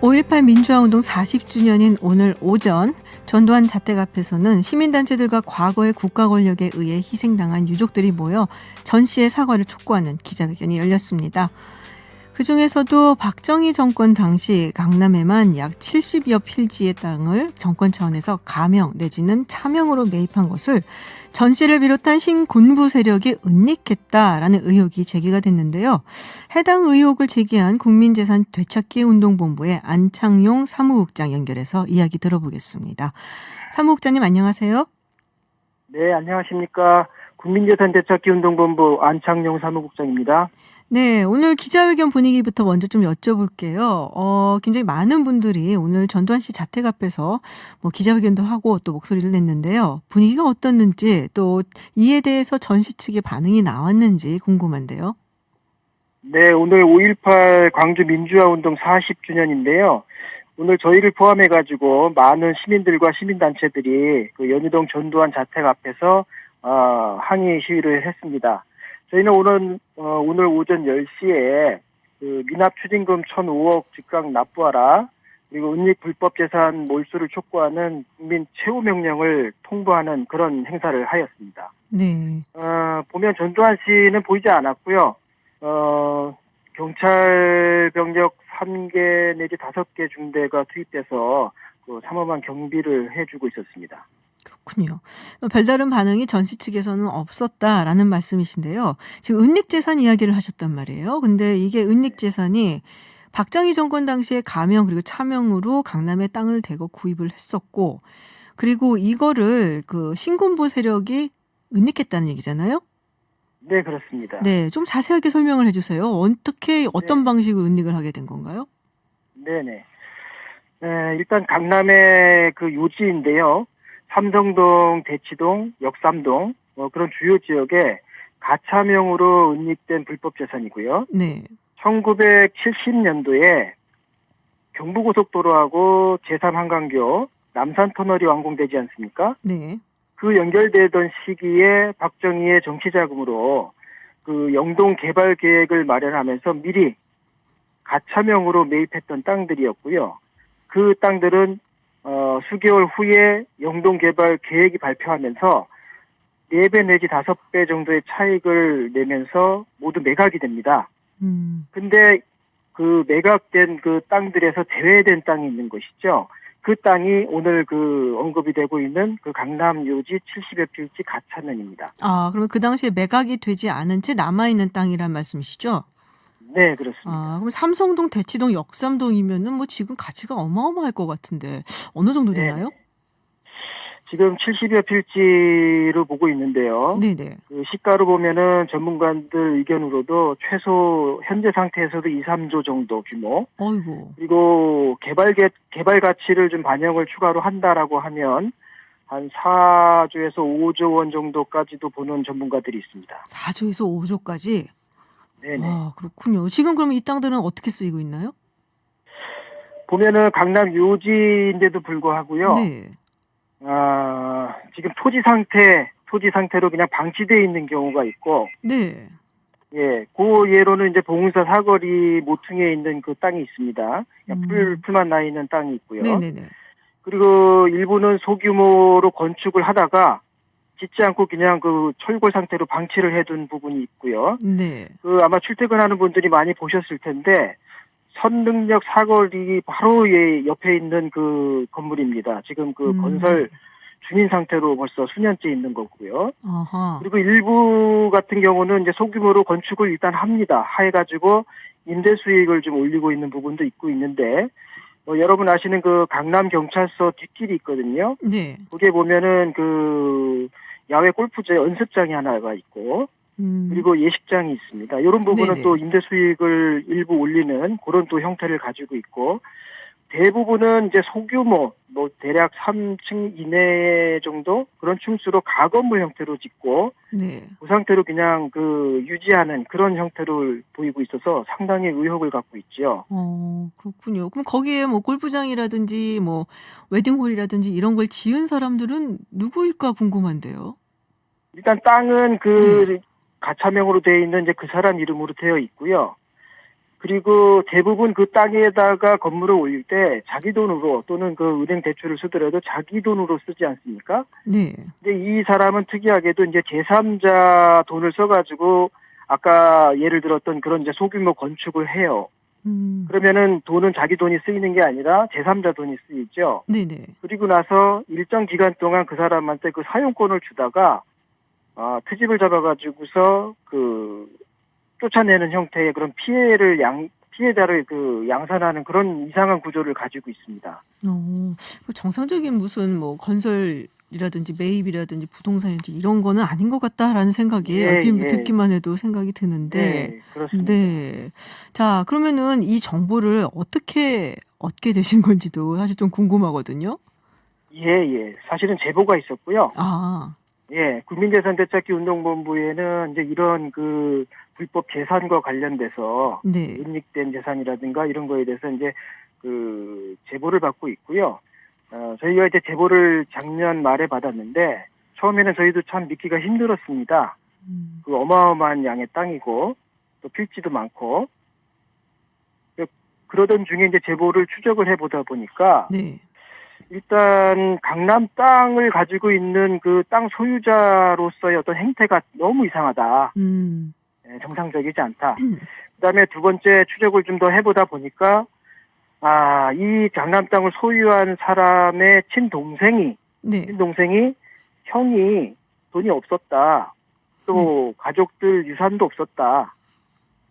5.18 민주화운동 40주년인 오늘 오전 전두환 자택 앞에서는 시민단체들과 과거의 국가 권력에 의해 희생당한 유족들이 모여 전 씨의 사과를 촉구하는 기자회견이 열렸습니다. 그 중에서도 박정희 정권 당시 강남에만 약 70여 필지의 땅을 정권 차원에서 가명 내지는 차명으로 매입한 것을 전 씨를 비롯한 신군부 세력이 은닉했다라는 의혹이 제기가 됐는데요. 해당 의혹을 제기한 국민재산 되찾기 운동본부의 안창용 사무국장 연결해서 이야기 들어보겠습니다. 사무국장님 안녕하세요. 네, 안녕하십니까. 국민재산 되찾기 운동본부 안창용 사무국장입니다. 네, 오늘 기자회견 분위기부터 먼저 좀 여쭤볼게요. 어, 굉장히 많은 분들이 오늘 전두환 씨 자택 앞에서 뭐 기자회견도 하고 또 목소리를 냈는데요. 분위기가 어떻는지 또 이에 대해서 전씨 측의 반응이 나왔는지 궁금한데요. 네, 오늘 5.18 광주 민주화운동 40주년인데요. 오늘 저희를 포함해가지고 많은 시민들과 시민단체들이 그 연희동 전두환 자택 앞에서 어, 항의 시위를 했습니다. 저희는 오늘 어, 오늘 오전 10시에 그 미납 추징금 1,005억 즉각 납부하라 그리고 은닉 불법 재산 몰수를 촉구하는 국민 최후 명령을 통보하는 그런 행사를 하였습니다. 네. 어, 보면 전두환 씨는 보이지 않았고요. 어, 경찰 병력 3개 내지 5개 중대가 투입돼서 그 삼엄한 경비를 해주고 있었습니다. 그렇군요. 별다른 반응이 전씨 측에서는 없었다라는 말씀이신데요. 지금 은닉재산 이야기를 하셨단 말이에요. 근데 이게 은닉재산이 박정희 정권 당시에 가명 그리고 차명으로 강남에 땅을 대고 구입을 했었고 그리고 이거를 그 신군부 세력이 은닉했다는 얘기잖아요. 네, 그렇습니다. 네, 좀 자세하게 설명을 해주세요. 어떻게 어떤 네. 방식으로 은닉을 하게 된 건가요? 네네. 네, 일단 강남의 그 요지인데요. 삼성동, 대치동, 역삼동 뭐 그런 주요 지역에 가차명으로 은닉된 불법 재산이고요. 네, 1970년도에 경부고속도로하고 제3한강교 남산 터널이 완공되지 않습니까? 네, 그 연결되던 시기에 박정희의 정치 자금으로 그 영동 개발 계획을 마련하면서 미리 가차명으로 매입했던 땅들이었고요. 그 땅들은 어, 수개월 후에 영동 개발 계획이 발표하면서 4배 내지 5배 정도의 차익을 내면서 모두 매각이 됩니다. 음, 근데 그 매각된 그 땅들에서 제외된 땅이 있는 것이죠. 그 땅이 오늘 그 언급이 되고 있는 그 강남 요지 70여 필지 가차면입니다. 아 그러면 그 당시에 매각이 되지 않은 채 남아 있는 땅이란 말씀이시죠? 네, 그렇습니다. 아, 그럼 삼성동, 대치동, 역삼동이면은 뭐 지금 가치가 어마어마할 것 같은데 어느 정도 네. 되나요? 지금 70여 필지로 보고 있는데요. 네네. 그 시가로 보면은 전문가들 의견으로도 최소 현재 상태에서도 2, 3조 정도 규모. 어이고. 그리고 개발 개, 개발 가치를 좀 반영을 추가로 한다라고 하면 한 4조에서 5조 원 정도까지도 보는 전문가들이 있습니다. 4조에서 5조까지. 네네. 아, 그렇군요. 지금 그럼 이 땅들은 어떻게 쓰이고 있나요? 보면은 강남 요지인데도 불구하고요. 네. 아, 지금 토지 상태, 토지 상태로 그냥 방치되어 있는 경우가 있고, 네. 예, 그 예로는 이제 봉사 사거리 모퉁이에 있는 그 땅이 있습니다. 음. 풀, 풀만 나 있는 땅이 있고요. 네네네. 그리고 일부는 소규모로 건축을 하다가 짓지 않고 그냥 그 철골 상태로 방치를 해둔 부분이 있고요. 네. 그 아마 출퇴근하는 분들이 많이 보셨을 텐데 선능력 사거리 바로 예, 옆에 있는 그 건물입니다. 지금 그 음. 건설 중인 상태로 벌써 수년째 있는 거고요. 아하. 그리고 일부 같은 경우는 이제 소규모로 건축을 일단 합니다. 해가지고 임대 수익을 좀 올리고 있는 부분도 있고 있는데 뭐 여러분 아시는 그 강남 경찰서 뒷길이 있거든요. 네. 거기에 보면은 그 야외 골프장 연습장이 하나가 있고 음. 그리고 예식장이 있습니다. 이런 부분은 네네. 또 임대 수익을 일부 올리는 그런 또 형태를 가지고 있고 대부분은 이제 소규모 뭐 대략 3층 이내 정도 그런 층수로 가건물 형태로 짓고 네. 그 상태로 그냥 그 유지하는 그런 형태를 보이고 있어서 상당히 의혹을 갖고 있죠. 어, 그렇군요. 그럼 거기에 뭐 골프장이라든지 뭐 웨딩홀이라든지 이런 걸 지은 사람들은 누구일까 궁금한데요. 일단 땅은 그 네. 가차명으로 되어 있는 이제 그 사람 이름으로 되어 있고요. 그리고 대부분 그 땅에다가 건물을 올릴 때 자기 돈으로 또는 그 은행 대출을 쓰더라도 자기 돈으로 쓰지 않습니까? 네. 근데 이 사람은 특이하게도 이제 제3자 돈을 써가지고 아까 예를 들었던 그런 이제 소규모 건축을 해요. 음. 그러면은 돈은 자기 돈이 쓰이는 게 아니라 제3자 돈이 쓰이죠. 네네. 그리고 나서 일정 기간 동안 그 사람한테 그 사용권을 주다가 아, 트집을 잡아가지고서 그 쫓아내는 형태의 그런 피해를 양 피해자를 그 양산하는 그런 이상한 구조를 가지고 있습니다. 어, 그 정상적인 무슨 뭐 건설 이라든지 매입이라든지 부동산이라든지 이런 거는 아닌 것 같다라는 생각이 예, 예. 듣기만 해도 생각이 드는데. 네, 그렇습니다. 네. 자, 그러면은 이 정보를 어떻게 얻게 되신 건지도 사실 좀 궁금하거든요. 예, 예. 사실은 제보가 있었고요. 아, 예, 국민재산 되찾기 운동본부에는 이제 이런 그 불법 재산과 관련돼서 네. 은닉된 재산이라든가 이런 거에 대해서 이제 그 제보를 받고 있고요. 어, 저희가 이제 제보를 작년 말에 받았는데 처음에는 저희도 참 믿기가 힘들었습니다. 음, 그 어마어마한 양의 땅이고 또 필지도 많고 그- 그러던 중에 이제 제보를 추적을 해보다 보니까 네. 일단 강남 땅을 가지고 있는 그 땅 소유자로서의 어떤 행태가 너무 이상하다. 음, 예, 정상적이지 않다. 음. 그다음에 두 번째 추적을 좀 더 해보다 보니까 아, 이 강남 땅을 소유한 사람의 친동생이 네. 친동생이 형이 돈이 없었다. 또 가족들 유산도 없었다.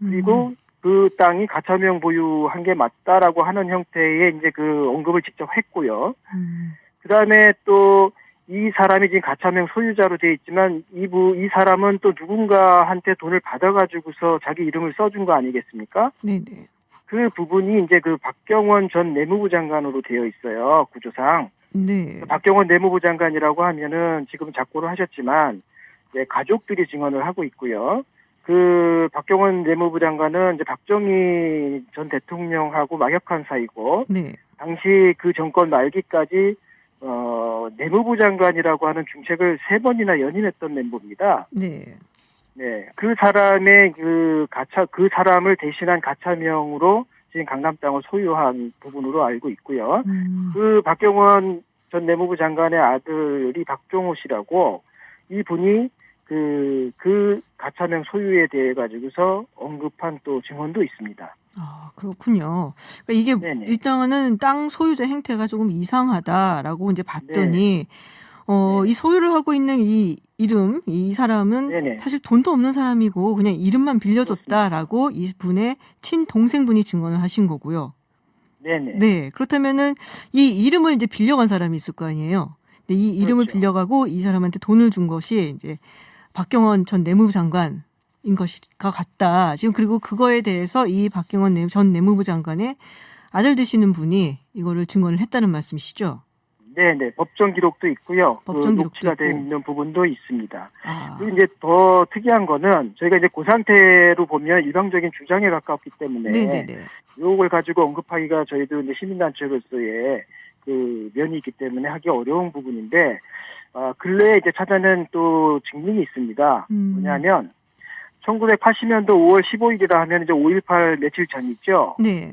그리고 음, 그 땅이 가차명 보유한 게 맞다라고 하는 형태의 이제 그 언급을 직접 했고요. 음, 그 다음에 또 이 사람이 지금 가차명 소유자로 돼 있지만 이부 이 사람은 또 누군가한테 돈을 받아가지고서 자기 이름을 써준 거 아니겠습니까? 네네. 그 부분이 이제 그 박경원 전 내무부 장관으로 되어 있어요 구조상. 네. 박경원 내무부 장관이라고 하면은 지금 작고를 하셨지만 이제 가족들이 증언을 하고 있고요. 그 박경원 내무부 장관은 이제 박정희 전 대통령하고 막역한 사이고 네. 당시 그 정권 말기까지 어, 내무부 장관이라고 하는 중책을 세 번이나 연임했던 멤버입니다. 네. 네, 그 사람의 그 가차 그 사람을 대신한 가차명으로 지금 강남 땅을 소유한 부분으로 알고 있고요. 음, 그 박경원 전 내무부 장관의 아들이 박종호 씨라고 이 분이 그, 그 가차명 소유에 대해 가지고서 언급한 또 증언도 있습니다. 아, 그렇군요. 그러니까 이게 네네. 일단은 땅 소유자 행태가 조금 이상하다라고 이제 봤더니 어, 네. 이 소유를 하고 있는 이 이름, 이 사람은 네네. 사실 돈도 없는 사람이고 그냥 이름만 빌려줬다라고 이 분의 친동생분이 증언을 하신 거고요. 네네. 네. 그렇다면은 이 이름을 이제 빌려간 사람이 있을 거 아니에요. 근데 이 이름을 그렇죠. 빌려가고 이 사람한테 돈을 준 것이 이제 박경원 전 내무부 장관인 것이가 같다. 지금 그리고 그거에 대해서 이 박경원 내- 전 내무부 장관의 아들 되시는 분이 이거를 증언을 했다는 말씀이시죠? 네네. 법정 기록도 있고요. 법정 그 녹취가 되어. 있는 부분도 있습니다. 아, 그리고 이제 더 특이한 거는 저희가 이제 그 상태로 보면 일방적인 주장에 가깝기 때문에 네네네. 이걸 가지고 언급하기가 저희도 이제 시민단체로서의 그 면이 있기 때문에 하기 어려운 부분인데 아, 근래에 이제 찾아낸 또 증명이 있습니다. 음. 뭐냐면 1980년도 5월 15일이라 하면 이제 5.18 며칠 전이죠. 네.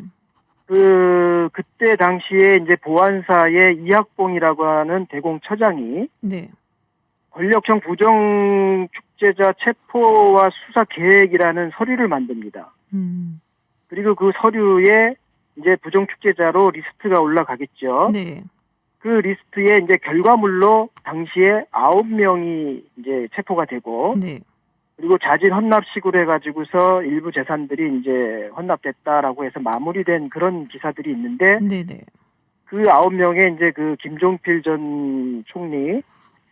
그 그때 당시에 이제 보안사의 이학봉이라고 하는 대공처장이 네. 권력형 부정 축제자 체포와 수사 계획이라는 서류를 만듭니다. 음. 그리고 그 서류에 이제 부정 축제자로 리스트가 올라가겠죠. 네. 그 리스트에 이제 결과물로 당시에 아홉 명이 이제 체포가 되고 네. 그리고 자진 헌납식으로 해가지고서 일부 재산들이 이제 헌납됐다라고 해서 마무리된 그런 기사들이 있는데 네네. 그 아홉 명의 이제 그 김종필 전 총리,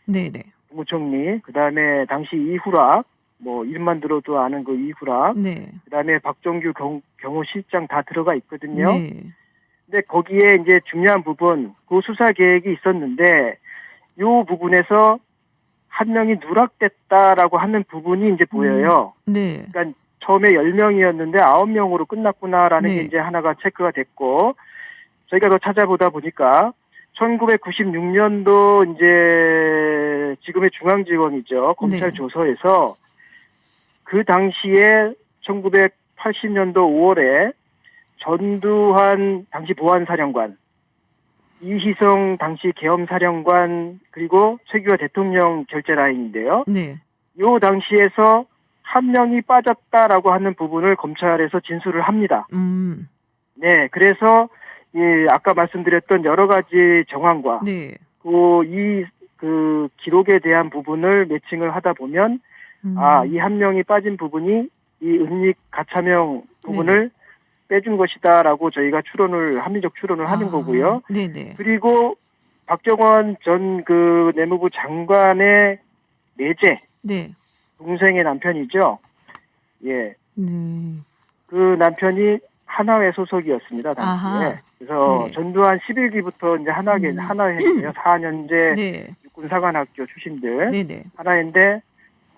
네네. 국무총리, 그 다음에 당시 이후락, 뭐 이름만 들어도 아는 그 이후락, 네. 그 다음에 박정규 경, 경호실장 다 들어가 있거든요. 네. 근데 거기에 이제 중요한 부분, 그 수사 계획이 있었는데, 요 부분에서 한 명이 누락됐다라고 하는 부분이 이제 보여요. 네. 그러니까 처음에 10명이었는데 9명으로 끝났구나라는 네. 게 이제 하나가 체크가 됐고, 저희가 더 찾아보다 보니까, 1996년도 이제 지금의 중앙지검이죠. 검찰 네. 조서에서 그 당시에 1980년도 5월에 전두환 당시 보안사령관, 이희성 당시 계엄사령관, 그리고 최규하 대통령 결재 라인인데요. 네. 요 당시에서 한 명이 빠졌다라고 하는 부분을 검찰에서 진술을 합니다. 음. 네, 그래서 예, 아까 말씀드렸던 여러 가지 정황과 네. 그, 이, 그, 기록에 대한 부분을 매칭을 하다 보면, 음. 아, 이 한 명이 빠진 부분이 이 은닉 가차명 부분을 빼준 것이다라고 저희가 추론을, 합리적 추론을 하는 아, 거고요. 네네. 그리고 박정원 전 그 내무부 장관의 내제, 네. 동생의 남편이죠. 예. 네. 그 남편이 하나회 소속이었습니다, 아하. 당시에. 그래서 네. 전두환 11기부터 이제 하나회, 음. 하나회예요. 4년제 네. 육군사관학교 출신들. 네네. 하나인데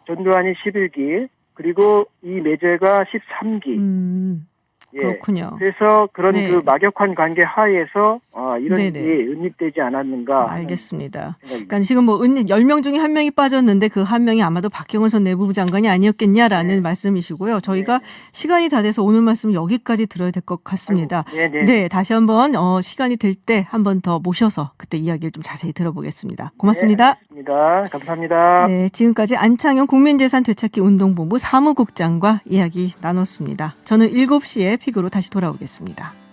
전두환이 11기 그리고 이 매제가 13기. 음. 예. 그렇군요. 그래서 그런 네. 그 막역한 관계 하에서 어, 이런 네네. 일이 은닉되지 않았는가 알겠습니다. 그러니까 지금 뭐 은, 10명 중에 한 명이 빠졌는데 그 한 명이 아마도 박경원 전 내부부 장관이 아니었겠냐라는 네. 말씀이시고요. 저희가 네. 시간이 다 돼서 오늘 말씀 여기까지 들어야 될 것 같습니다. 아이고, 네네. 네, 다시 한번 어, 시간이 될 때 한 번 더 모셔서 그때 이야기를 좀 자세히 들어보겠습니다. 고맙습니다. 네. 감사합니다. 네, 지금까지 안창영 국민재산 되찾기 운동본부 사무국장과 이야기 나눴습니다. 저는 7시에 픽으로 다시 돌아오겠습니다.